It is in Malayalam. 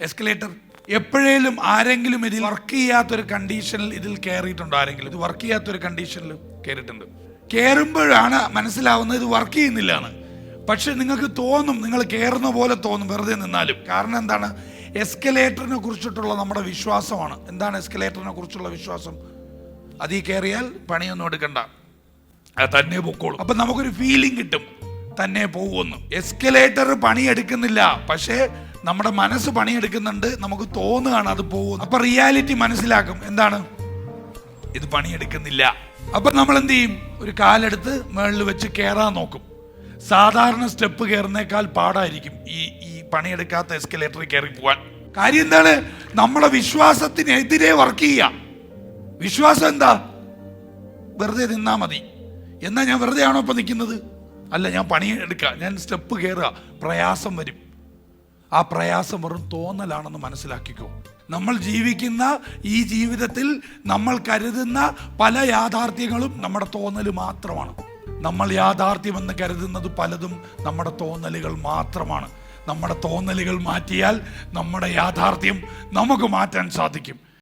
എസ്കലേറ്റർ എപ്പോഴേലും ആരെങ്കിലും ഇതിൽ വർക്ക് ചെയ്യാത്തൊരു കണ്ടീഷനിൽ ഇതിൽ കയറിയിട്ടുണ്ടോ ആരെങ്കിലും? ഇത് വർക്ക് ചെയ്യാത്തൊരു കണ്ടീഷനിൽ കയറിയിട്ടുണ്ട് കയറുമ്പോഴാണ് മനസ്സിലാവുന്നത് ഇത് വർക്ക് ചെയ്യുന്നില്ലാണ് പക്ഷെ നിങ്ങൾക്ക് തോന്നും നിങ്ങൾ കയറുന്ന പോലെ തോന്നും വെറുതെ നിന്നാലും. കാരണം എന്താണ്? എസ്കലേറ്ററിനെ കുറിച്ചിട്ടുള്ള നമ്മുടെ വിശ്വാസമാണ്. എന്താണ് എസ്കലേറ്ററിനെ കുറിച്ചുള്ള വിശ്വാസം? അതിൽ കയറിയാൽ പണിയൊന്നും എടുക്കണ്ട. അത് തന്നെ പൊക്കോളും. അപ്പൊ നമുക്കൊരു ഫീലിംഗ് കിട്ടും. തന്നെ പോകുമെന്ന്. എസ്കലേറ്റർ പണിയെടുക്കുന്നില്ല. പക്ഷേ നമ്മുടെ മനസ്സ് പണിയെടുക്കുന്നുണ്ട് നമുക്ക് തോന്നുകയാണ് അത് പോകുന്നത്. അപ്പൊ റിയാലിറ്റി മനസ്സിലാക്കും. എന്താണ്? ഇത് പണിയെടുക്കുന്നില്ല. അപ്പൊ നമ്മൾ എന്ത് ചെയ്യും? ഒരു കാലെടുത്ത് മുകളിൽ വെച്ച് കയറാൻ നോക്കും. സാധാരണ സ്റ്റെപ്പ് കയറുന്നേക്കാൾ പാടായിരിക്കും ഈ ഈ പണിയെടുക്കാത്ത എസ്കലേറ്ററിൽ കയറി പോവാൻ. കാര്യം എന്താണ്? നമ്മുടെ വിശ്വാസത്തിനെതിരെ വർക്ക് ചെയ്യുക. വിശ്വാസം എന്താ? വെറുതെ നിന്നാ മതി. എന്നാ ഞാൻ വെറുതെ ആണോ ഇപ്പൊ നിൽക്കുന്നത്? അല്ല ഞാൻ പണിയെടുക്കുക ഞാൻ സ്റ്റെപ്പ് കയറുക പ്രയാസം വരും. ആ പ്രയാസം വെറും തോന്നലാണെന്ന് മനസ്സിലാക്കിക്കോ. നമ്മൾ ജീവിക്കുന്ന ഈ ജീവിതത്തിൽ നമ്മൾ കരുതുന്ന പല യാഥാർത്ഥ്യങ്ങളും നമ്മുടെ തോന്നൽ മാത്രമാണ്. നമ്മൾ യാഥാർത്ഥ്യമെന്ന് കരുതുന്നത് പലതും നമ്മുടെ തോന്നലുകൾ മാത്രമാണ്. നമ്മുടെ തോന്നലുകൾ മാറ്റിയാൽ നമ്മുടെ യാഥാർത്ഥ്യം നമുക്ക് മാറ്റാൻ സാധിക്കും.